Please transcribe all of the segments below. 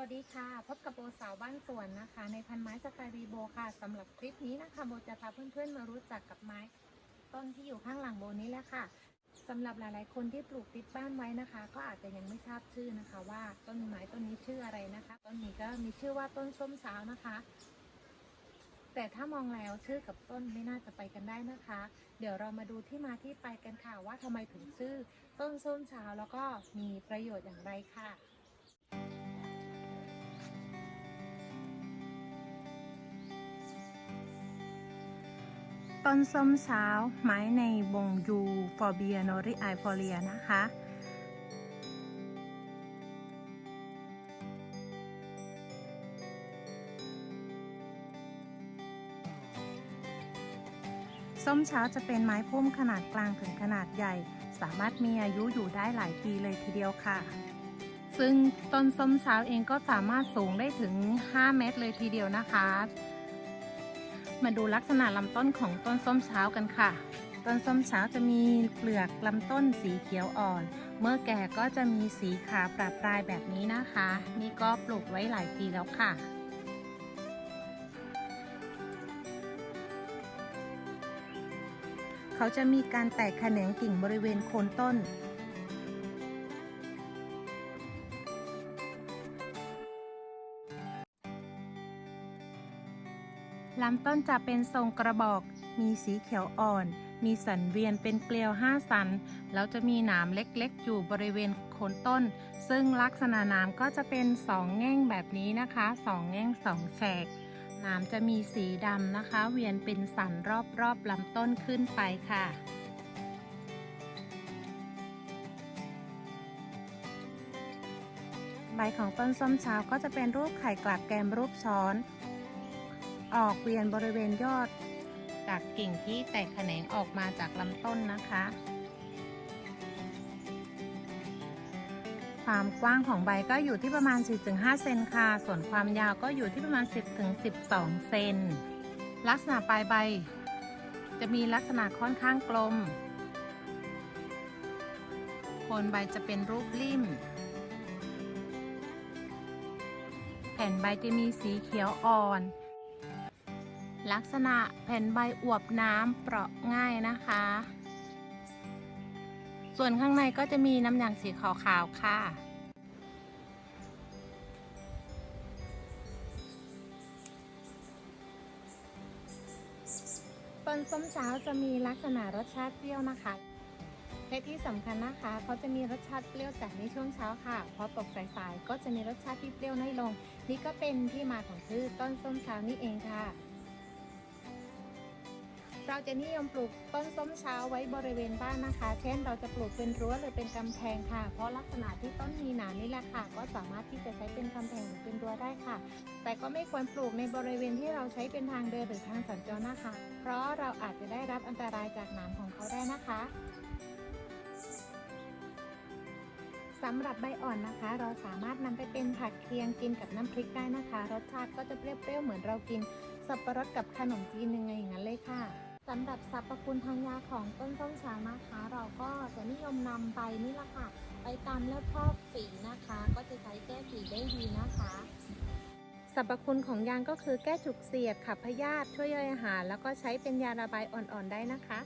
วัสดีค่ะ พบกับโบสาวบ้านสวนนะคะ ในพันไม้สไตล์วีโบค่ะสำหรับคลิปนี้นะคะโบจะพาเพื่อนๆมารู้จักกับไม้ ต้นที่อยู่ข้างหลังโบนี้แหละค่ะสำหรับหลายๆ คนที่ปลูกติดบ้านไว้นะคะ ก็อาจจะยังไม่ทราบชื่อนะคะ ว่าต้นไม้ต้นนี้ชื่ออะไรนะคะ ต้นนี้ก็มีชื่อว่าต้นส้มสาวนะคะ แต่ถ้ามองแล้วชื่อกับต้นไม่น่าจะไปกันได้นะคะ เดี๋ยวเรามาดูที่มาที่ไปกันค่ะว่าทำไมถึงชื่อ ต้นส้มสาวแล้วก็มีประโยชน์อย่างไรค่ะ ต้นส้มเช้า ไม้ในวงยูฟอร์เบียโนริไอฟอเรียนะคะส้มเช้าจะเป็นไม้พุ่มขนาดกลางถึงขนาดใหญ่ สามารถมีอายุอยู่ได้หลายปีเลยทีเดียวค่ะ ซึ่งต้นส้มเช้าเองก็สามารถสูงได้ถึง 5 เมตรเลยทีเดียวนะคะ มาดูลักษณะลำต้นของต้นส้มเช้ากันค่ะ ต้นส้มเช้าจะมีเปลือกลำต้นสีเขียวอ่อน เมื่อแก่ก็จะมีสีขาวประปรายแบบนี้นะคะ นี่ก็ปลูกไว้หลายปีแล้วค่ะเขาจะมีการแตกแขนงกิ่งบริเวณโคนต้น ลำต้นจะเป็นทรงกระบอก มีสีเขียวอ่อน มีสันเวียนเป็นเกลียวห้าสัน แล้วจะมีหนามเล็กๆ อยู่บริเวณโคนต้น ซึ่งลักษณะหนามก็จะเป็นสองแง่งแบบนี้นะคะสองแง่งสองแฉกหนามจะมีสีดำนะคะ เวียนเป็นสันรอบๆลำต้นขึ้นไปค่ะใบของต้นส้มเช้าก็จะเป็นรูปไข่กลับแกมรูปช้อน ออกเวียนบริเวณยอด จากกิ่งที่แตกแขนงออกมาจากลำต้นนะคะ ความกว้างของใบก็อยู่ที่ประมาณ 4-5 เซนค่ะ ส่วนความยาวก็อยู่ที่ประมาณ 10-12 เซน ลักษณะปลายใบ จะมีลักษณะค่อนข้างกลมโคนใบจะเป็นรูปริ่ม แผ่นใบจะมีสีเขียวอ่อน ลักษณะแผ่นใบอวบน้ำเปราะง่ายนะคะ ส่วนข้างในก็จะมีน้ำหนังสีขาวๆค่ะต้นส้มเช้าจะมีลักษณะรสชาติเปรี้ยวนะคะและที่สำคัญนะคะเขาจะมีรสชาติเปรี้ยวจัดในช่วงเช้าค่ะ พอตกสายๆก็จะมีรสชาติที่เปรี้ยวน้อยลง นี่ก็เป็นที่มาของชื่อต้นส้มเช้านี่เองค่ะ เราจะนิยมปลูกต้นส้มเช้าไว้บริเวณบ้านนะคะ เช่น เราจะปลูกเป็นรั้วหรือเป็นกำแพงค่ะ เพราะลักษณะที่ต้นมีหนามนี่แหละค่ะ ก็สามารถที่จะใช้เป็นกำแพงหรือเป็นรั้วได้ค่ะ แต่ก็ไม่ควรปลูกในบริเวณที่เราใช้เป็นทางเดินหรือทางสัญจรนะคะ เพราะเราอาจจะได้รับอันตรายจากหนามของเขาได้นะคะสำหรับใบอ่อนนะคะ เราสามารถนำไปเป็นผักเคียงกินกับน้ำพริกได้นะคะ รสชาติก็จะเปรี้ยวๆเหมือนเรากินสับปะรดกับขนมจีนยังไงอย่างนั้นเลยค่ะ สำหรับสรรพคุณทางยาของต้นส้มสาวนะคะ เราก็จะนิยมนำใบนี่แหละค่ะ ไปตามแล้วพอกฝีนะคะ ก็จะใช้แก้ฝีได้ดีนะคะสรรพคุณของยางก็คือแก้จุกเสียดขับพยาธิช่วยย่อยอาหาร แล้วก็ใช้เป็นยาระบายอ่อนๆได้นะคะ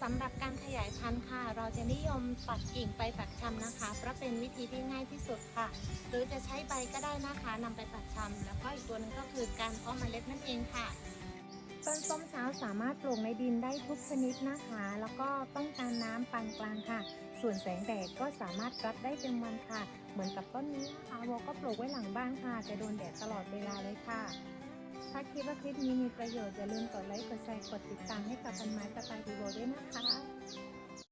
สำหรับการขยายพันธุ์ค่ะ เราจะนิยมตัดกิ่งไปปักชำนะคะ เพราะเป็นวิธีที่ง่ายที่สุดค่ะ หรือจะใช้ใบก็ได้นะคะนำไปปักชำแล้วก็อีกตัวหนึงก็คือการเพาะเมล็ดนั่นเองค่ะ ต้นส้มเช้าสามารถปลูกในดินได้ทุกชนิดนะคะ แล้วก็ต้องการน้ำปานกลางค่ะ ส่วนแสงแดดก็สามารถรับได้เต็มวันค่ะ เหมือนกับต้นนี้นะคะโวก็ปลูกไว้หลังบ้านค่ะ จะโดนแดดตลอดเวลาเลยค่ะ ถ้าคิดว่าคลิปนี้มีประโยชน์อย่าลืมกดไลค์ กดแชร์ กดติดตามให้กับพันไม้สไตล์ดีโวด้วยนะคะ